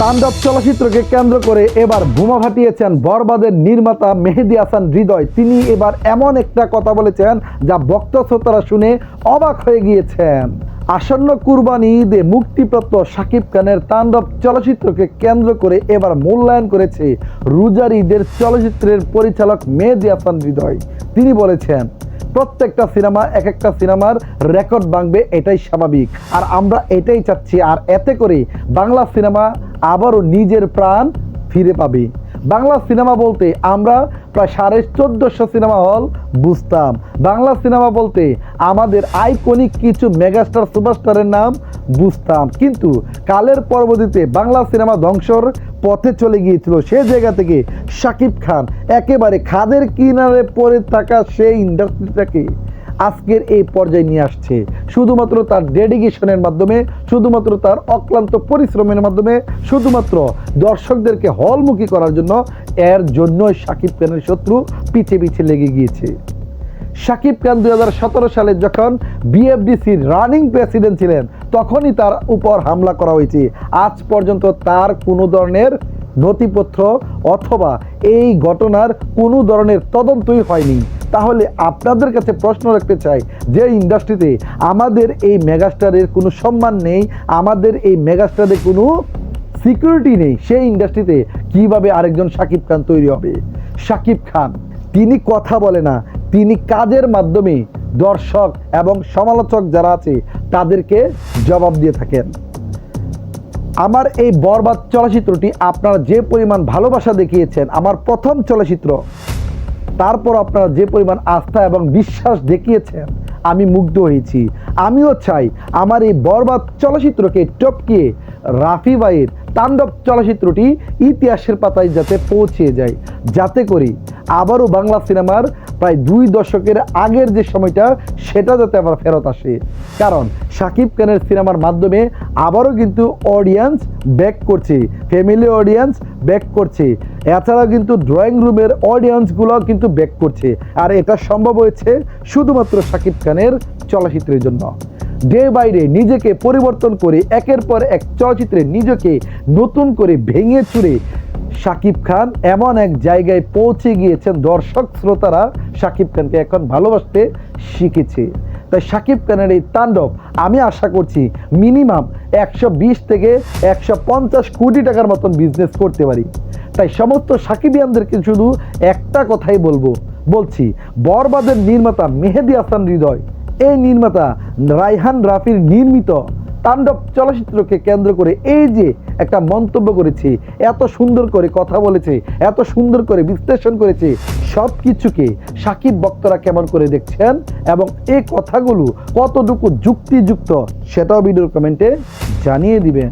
তাণ্ডব চলচ্চিত্রকে কেন্দ্র করে এবার বোমা ফাটিয়েছেন বরবাদের নির্মাতা মেহেদি হাসান হৃদয়। তিনি এবার এমন একটা কথা বলেছেন যা বক্তা শ্রোতারা শুনে অবাক হয়ে গিয়েছেন। আসন্ন কুরবানি ঈদে মুক্তিপ্রাপ্ত শাকিব খানের তাণ্ডব চলচ্চিত্রকে কেন্দ্র করে এবার মূল্যায়ন করেছে রুজার ঈদের চলচ্চিত্রের পরিচালক মেহেদি হাসান হৃদয়। তিনি বলেছেন প্রত্যেকটা সিনেমা এক একটা সিনেমার রেকর্ড ভাঙবে, এটাই স্বাভাবিক। আর আমরা এটাই চাচ্ছি, আর এতে করে বাংলা সিনেমা আবারও নিজের প্রাণ ফিরে পাবে। বাংলা সিনেমা বলতে আমরা প্রায় সাড়ে চোদ্দোশো সিনেমা হল বুঝতাম। বাংলা সিনেমা বলতে আমাদের আইকনিক কিছু মেগাস্টার সুপারস্টারের নাম বুঝতাম। কিন্তু কালের পরবর্তীতে বাংলা সিনেমা ধ্বংসর পথে চলে গিয়েছিল সে জায়গা থেকে শাকিব খান। একেবারে খাদের কিনারে পড়ে থাকা সেই ইন্ডাস্ট্রিটাকে আজকের এই পর্যায়ে নিয়ে আসছে। শুধুমাত্র তার ডেডিকেশনের মাধ্যমে, শুধুমাত্র তার অক্লান্ত পরিশ্রমের মাধ্যমে, শুধুমাত্র দর্শকদেরকে হলমুখী করার জন্য এর জন্যই শাকিব খানের শত্রু পিছে পিছে লেগে গিয়েছে। শাকিব খান দুই হাজার সতেরো সালে যখন বিএফডিসির রানিং প্রেসিডেন্ট ছিলেন, তখনই তার উপর হামলা করা হয়েছে। আজ পর্যন্ত তার কোনো ধরনের নথিপত্র অথবা এই ঘটনার কোনো ধরনের তদন্তই হয়নি। তাহলে আপনাদের কাছে প্রশ্ন রাখতে চাই যে ইন্ডাস্ট্রিতে আমাদের এই মেগাস্টারের কোনো সম্মান নেই, আমাদের এই মেগাস্টারের কোনো সিকিউরিটি নেই, সেই ইন্ডাস্ট্রিতে কীভাবে আরেকজন শাকিব খান তৈরি হবে? সাকিব খান, তিনি কথা বলে না, তিনি কাজের মাধ্যমে দর্শক এবং সমালোচক যারা আছে, তাদেরকে জবাব দিয়ে থাকেন। আমার এই বরবাদ চলচ্চিত্রটি আপনারা যে পরিমাণ ভালোবাসা দেখিয়েছেন, আমার প্রথম চলচ্চিত্র, তারপর আপনারা যে পরিমাণ আস্থা এবং বিশ্বাস দেখিয়েছেন, আমি মুগ্ধ হয়েছি। আমিও চাই আমার এই বরবাদ চলচ্চিত্রকে টপকিয়ে রাফি ভাইয়ের তাণ্ডব চলচ্চিত্রটি ইতিহাসের পাতায় যাতে পৌঁছে যায়। যাতে করে আবারও বাংলা সিনেমার প্রায় দুই দশকের আগের যে সময়টা, সেটা যাতে আবার ফেরত আসে। কারণ শাকিব খানের সিনেমার মাধ্যমে আবারও কিন্তু অডিয়েন্স ব্যাক করছে ফ্যামিলি অডিয়েন্স ব্যাক করছে। এছাড়াও কিন্তু ড্রয়িং রুমের অডিয়েন্সগুলো কিন্তু ব্যাক করছে। আর এটা সম্ভব হয়েছে শুধুমাত্র শাকিব খানের চলচ্চিত্রের জন্য। ডে বাই ডে নিজেকে পরিবর্তন করে, একের পর এক চলচ্চিত্রে নিজেকে নতুন করে ভেঙে চুরে শাকিব খান এমন এক জায়গায় পৌঁছে গিয়েছেন, দর্শক শ্রোতারা শাকিব খানকে এখন ভালোবাসতে শিখেছে। তাই শাকিব খানের এই তাণ্ডব, আমি আশা করছি মিনিমাম একশো বিশ থেকে একশো পঞ্চাশ কোটি টাকার মতন বিজনেস করতে পারি। তাই সমস্ত সাকিবিয়ানদেরকে শুধু একটা কথাই বলব, বলছি, বরবাদের নির্মাতা মেহেদি হাসান হৃদয়, এই নির্মাতা রাইহান রাফির নির্মিত তাণ্ডব চলচ্চিত্রকে কেন্দ্র করে এই যে একটা মন্তব্য করেছে, এত সুন্দর করে কথা বলেছে, এত সুন্দর করে বিশ্লেষণ করেছে সব কিছুকে সাকিব বক্তরা কেমন করে দেখছেন এবং এই কথাগুলো কতটুকু যুক্তিযুক্ত সেটাও ভিডিওর কমেন্টে জানিয়ে দিবেন।